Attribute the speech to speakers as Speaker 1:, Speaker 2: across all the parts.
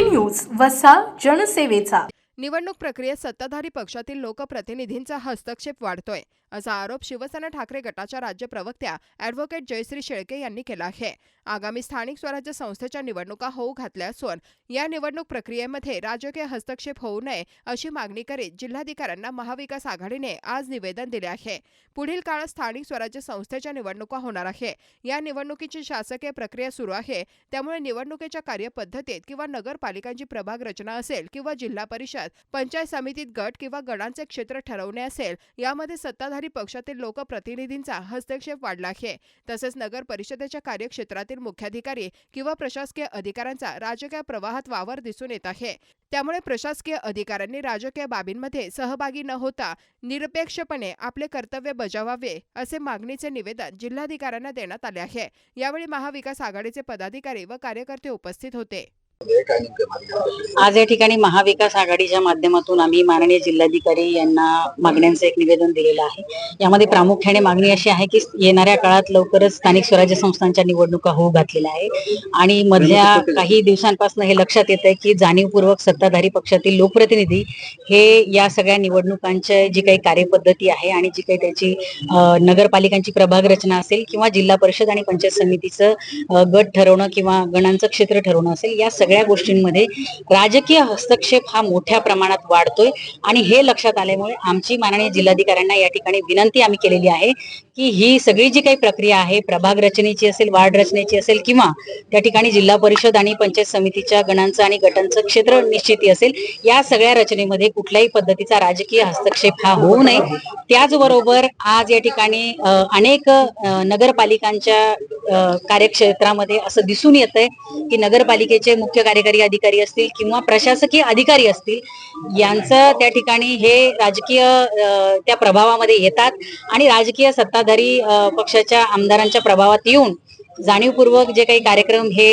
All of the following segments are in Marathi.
Speaker 1: न्यूज वसा जनसेवेचा.
Speaker 2: निवडणूक प्रक्रियेत सत्ताधारी पक्षातील लोकप्रतिनिधींचा हस्तक्षेप वाढतोय असा आरोप शिवसेना ठाकरे गटाच्या राज्य प्रवक्त्या अॅडव्होकेट जयश्री शेळके यांनी केला आहे. आगामी स्थानिक स्वराज्य संस्थेच्या निवडणुका होऊ घातल्या असून या निवडणूक प्रक्रियेमध्ये राजकीय हस्तक्षेप होऊ नये अशी मागणी करीत जिल्हाधिकाऱ्यांना महाविकास आघाडीने आज निवेदन दिले आहे. पुढील काळात स्थानिक स्वराज्य संस्थेच्या निवडणुका होणार आहे. या निवडणुकीची शासकीय प्रक्रिया सुरू आहे. त्यामुळे निवडणुकीच्या कार्यपद्धतीत किंवा नगरपालिकांची प्रभाग रचना असेल किंवा जिल्हा परिषद पंचायत समितीत गट किंवा गणांचे क्षेत्र ठरवणे असेल यामध्ये सत्ताधारी पक्षातील लोकप्रतिनिधींचा हस्तक्षेप वाढला आहे. तसेच नगर परिषदेच्या कार्यक्षेत्रातील मुख्याधिकारी किंवा प्रशासकीय अधिकाऱ्यांचा राजकीय प्रवाहात वावर दिसून येत आहे. त्यामुळे प्रशासकीय अधिकाऱ्यांनी राजकीय बाबींमध्ये सहभागी न होता निरपेक्षपणे आपले कर्तव्य बजावावे असे मागणीचे निवेदन जिल्हाधिकाऱ्यांना देण्यात आले आहे. यावेळी महाविकास आघाडीचे पदाधिकारी व कार्यकर्ते उपस्थित होते.
Speaker 3: आज या ठिकाणी महाविकास आघाडीच्या माध्यमातून आम्ही माननीय जिल्हाधिकारी यांना मागण्यांचं एक निवेदन दिलेलं आहे. यामध्ये प्रामुख्याने मागणी अशी आहे की येणाऱ्या काळात लवकरच स्थानिक स्वराज्य संस्थांच्या निवडणुका होऊ घातलेल्या आहे आणि मधल्या काही दिवसांपासून हे लक्षात येत आहे की जाणीवपूर्वक सत्ताधारी पक्षातील लोकप्रतिनिधी हे या सगळ्या निवडणुकांच्या जी काही कार्यपद्धती आहे आणि जी काही त्याची नगरपालिकांची प्रभाग रचना असेल किंवा जिल्हा परिषद आणि पंचायत समितीचं गट ठरवणं किंवा गणांचं क्षेत्र ठरवणं असेल या सगळ्या गोष्टींमध्ये राजकीय हस्तक्षेप हा मोठ्या प्रमाणात वाढतोय. आणि हे लक्षात आल्यामुळे आमची माननीय जिल्हाधिकाऱ्यांना या ठिकाणी विनंती आम्ही केलेली आहे की ही सगळी जी काही प्रक्रिया आहे प्रभाग रचनेची असेल वार्ड रचनेची असेल किंवा त्या ठिकाणी जिल्हा परिषद आणि पंचायत समितीच्या गणांचं आणि गटांचं क्षेत्र निश्चिती असेल या सगळ्या रचनेमध्ये कुठल्याही पद्धतीचा राजकीय हस्तक्षेप हा होऊ नये. त्याचबरोबर आज या ठिकाणी अनेक नगरपालिकांच्या कार्यक्षेत्रामध्ये असं दिसून येत आहे की नगरपालिकेचे मुख्य कार्यकारी अधिकारी असतील किंवा प्रशासकीय अधिकारी असतील यांचं त्या ठिकाणी हे राजकीय त्या प्रभावामध्ये येतात आणि राजकीय सत्ताधारी पक्षाच्या आमदारांच्या प्रभावात येऊन जाणीवपूर्वक जे काही कार्यक्रम हे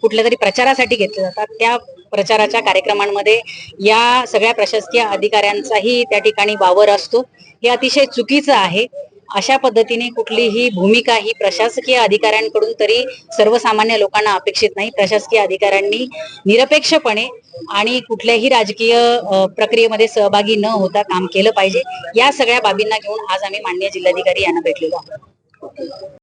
Speaker 3: कुठल्या तरी प्रचारासाठी घेतले जातात त्या प्रचाराच्या कार्यक्रमांमध्ये या सगळ्या प्रशासकीय अधिकाऱ्यांचाही त्या ठिकाणी वावर असतो. हे अतिशय चुकीचं आहे. अशा पद्धतीने कुठलीही भूमिका ही प्रशासकीय अधिकाऱ्यांकडून तरी सर्वसामान्य लोकांना अपेक्षित नाही. प्रशासकीय अधिकाऱ्यांनी निरपेक्षपणे आणि कुठल्याही राजकीय प्रक्रियेमध्ये सहभागी न होता काम केलं पाहिजे. या सगळ्या बाबींना घेऊन आज आम्ही माननीय जिल्हाधिकारी यांना भेटलेलो आहोत.